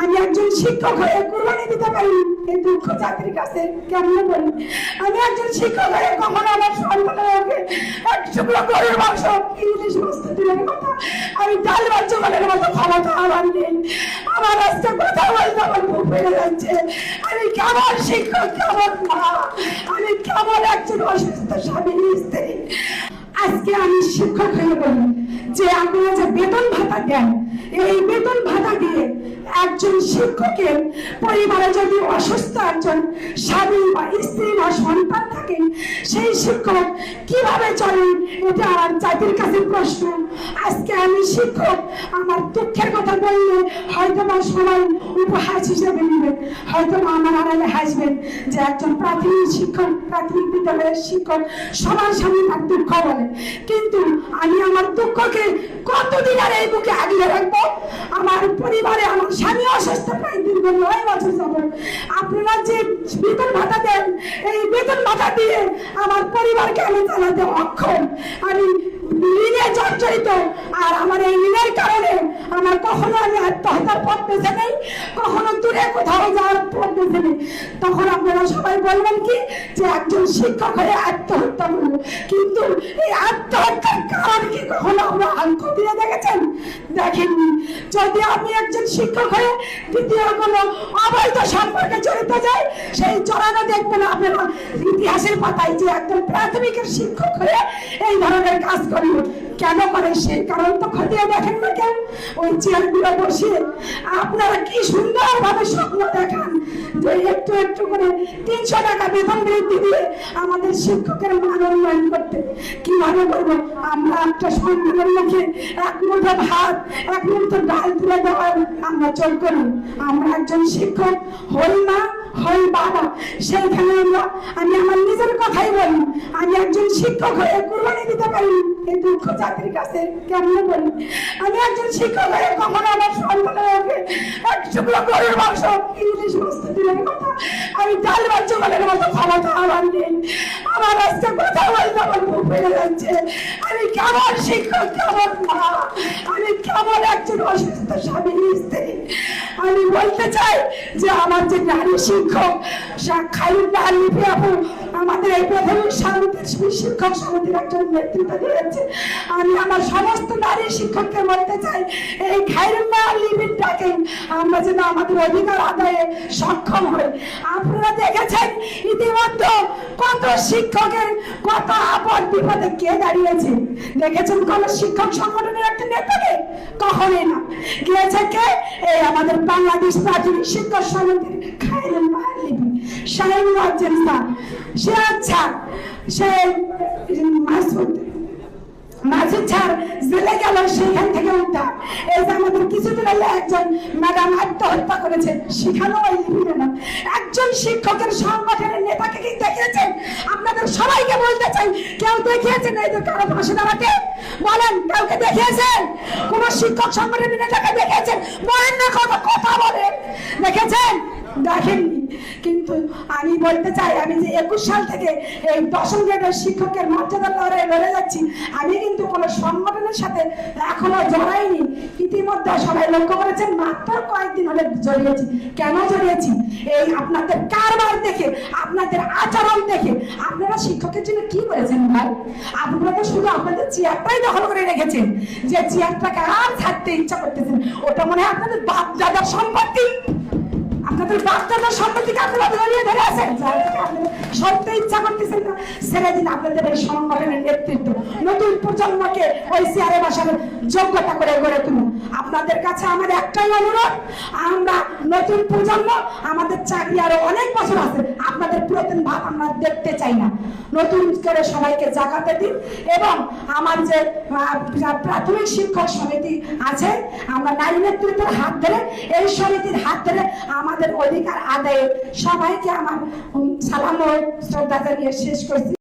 আমি একজন শিক্ষক হয়ে কোরবানি দিতে পারি। এই দুঃখ জাতির কাছে কেমন বলি আমি একজন শিক্ষক হয়ে কখনো আমার সন্তানকে এক টুকরো গরুর মাংস, ইংলিশ বস্তু দূরের কথা আমি ডাল বাচ্চা বলার মতো ক্ষমতা আমার নেই। আমার আজকে কথা বলতে আমার বুক বেড়ে যাচ্ছে। আমি কেমন শিক্ষক, কেমন মা? আমি কেমন একজন অসুস্থ স্বামী, স্ত্রী? আজকে আমি শিক্ষক হয়ে বলি যে আপনারা যে বেতন ভাতা দেন এই বেতন ভাতা দিয়ে একজন শিক্ষকের পরিবারে যদি অসুস্থ একজন স্বামী বা স্ত্রী সন্তান থাকেন, সেই শিক্ষক কীভাবে চলেন? এটা আমার জাতির কাছে প্রশ্ন। আজকে আমি শিক্ষক, আমার দুঃখের কথা বললে হয়তো বা সবাই উপহাস হিসেবে নেবেন হয়তো বা আমার আড়ালে হাসবেন যে একজন প্রাথমিক শিক্ষক, প্রাথমিক বিদ্যালয়ের শিক্ষক, সবার সামনে তার দুঃখ বলে। কিন্তু আমি আমার দুঃখকে কতদিন আর এই বুকে আগলে রাখব? আমার পরিবারে আমার স্বামী অসুস্থ যে বেতন ভাতা দেন এই বেতন ভাতা দিয়ে আমার পরিবারকে আমি চালাতে অক্ষম। আমি আর আমার এই ঋণের কারণে আমার আমি আত্মহত্যার পথ নেই দূরে কোথাও যাওয়ার নেই। তখন আপনারা সবাই বলবেন কি, যে একজন আত্মহত্যা করল কিন্তু এই আত্মহত্যার কারণ কি কখনো আমরা আঙ্ক দিয়ে দেখেছেন? দেখেননি যদি আমি একজন শিক্ষক হয়ে দ্বিতীয় কোনো অবৈধ সম্পর্কে জড়িত যাই, সেই জড়ানো দেখবেন আপনারা। ইতিহাসের পাতায় যে একজন প্রাথমিকের শিক্ষক হয়ে এই ধরনের কাজ করল কেন করে সেই কারণ তো খতিয়ে দেখেন না কেন ওই চেয়ারগুলো বসিয়ে আপনারা কি সুন্দর ভাবে স্বপ্ন দেখান যে একটু একটু করে তিনশো টাকা বেতন বৃদ্ধি দিয়ে আমাদের শিক্ষকের মান উন্নয়ন করতে। কীভাবে করব? আমরা একটা সন্তানের মুখে এক মুঠো ভাত এক মুঠো ডাল তুলে দেওয়ার আমরা চল করি। আমরা একজন শিক্ষক, হই না হই বাবা। সেইখানে আমরা আমি আমার নিজের কথাই বলি। আমি একজন শিক্ষক হয়ে কুরবানি দিতে পারি। দুঃখ জাতির কাছে কেমন বলি আমি একজন শিক্ষক হয়ে কখনো আমার সন্তানকে এক টুকরো গরুর মাংস ইংলিশ বস্তু দূরের কথা? আমি ডাল বাচ্চা বলার মতো ক্ষমতা আমার নেই। আমার আজকে কথা বলতে আমার বুক বেড়ে যাচ্ছে। আমি কেমন শিক্ষক, কেমন মা? আমি কেমন একজন অসুস্থ স্বামী, স্ত্রী? আমি বলতে চাই যে আমার যে নারী শিক্ষক খালিদা লিপি আপু, আমাদের এই সমিতির শিক্ষক সমিতির একজন নেতৃত্ব দিয়েছে আমি আমার সমস্ত নারী শিক্ষককে বলতে চাই, এই খাইরুল্লাহ ডাকে আমরা যেন আমাদের অধিকার আদায়ে সক্ষম হই। আপনারা দেখেছেন ইতিমধ্যে কত শিক্ষকের কত আপদ বিপদে কে দাঁড়িয়েছে। দেখেছেন কোন শিক্ষক সংগঠনের একটা নেতাকে কখনোই না। গিয়েছে কে এই আমাদের বাংলাদেশ প্রাথমিক শিক্ষক সমিতির খাইরুল লিপি শাহিন রাজ্যের স্যার। সে আচ্ছা সে মাসুদ মাসুদ ছাড় জেলে গেল সেখান থেকে উদ্ধার। এই যে আমাদের কিছুদিন আগে একজন ম্যাডাম আত্মহত্যা করেছে, সেখানেও ওই লিপিটা না। একজন শিক্ষকের সংগঠনের নেতাকে কি দেখিয়েছেন? আপনাদের সবাইকে বলতে চাই, কেউ দেখিয়েছেন এই যে কারও পাশে দাঁড়াতে বলেন, কাউকে দেখিয়েছেন? কোন শিক্ষক সংগঠনের নেতাকে দেখিয়েছেন? বলেন না কথা বলেন। দেখেছেন? দেখেননি। কিন্তু আমি বলতে চাই, আমি যে একুশ সাল থেকে এই দশম গ্রেডের শিক্ষকের মর্যাদা লড়াই লড়ে যাচ্ছি, আমি কিন্তু কোনো সংগঠনের সাথে এখনও জড়াইনি। ইতিমধ্যে সবাই লক্ষ্য করেছেন, মাত্র কয়েকদিন হলে জড়িয়েছি। কেন জড়িয়েছি? এই আপনাদের কারবার দেখে, আপনাদের আচরণ দেখে। আপনারা শিক্ষকের জন্য কি করেছেন ভাই? আপনারা তো শুধু আপনাদের চেয়ারটাই দখল করে রেখেছেন, যে চেয়ারটাকে আর থাকতে ইচ্ছা করতেছেন ওটা মনে হয় আপনাদের বাপ দাদার সম্পত্তি। আপনাদের ধরে ইচ্ছা ছেড়ে দিন আপনাদের নেতৃত্ব। নতুন প্রজন্মকে ওই যোগ্যতা করে তুলুন। আপনাদের কাছে আমার একটাই অনুরোধ, আমরা নতুন প্রজন্ম, আমাদের চাকরি আরও অনেক বছর আছে। আপনাদের পুরাতন ভাব আমরা দেখতে চাই না। নতুন করে সবাইকে জাগাতে দিন এবং আমার যে প্রাথমিক শিক্ষক সমিতি আছে, আমরা নারী নেতৃত্বের হাত ধরে, এই সমিতির হাত ধরে আমাদের অধিকার আদায়ে সবাইকে আমার সালাম ও শ্রদ্ধা জানিয়ে শেষ করছি।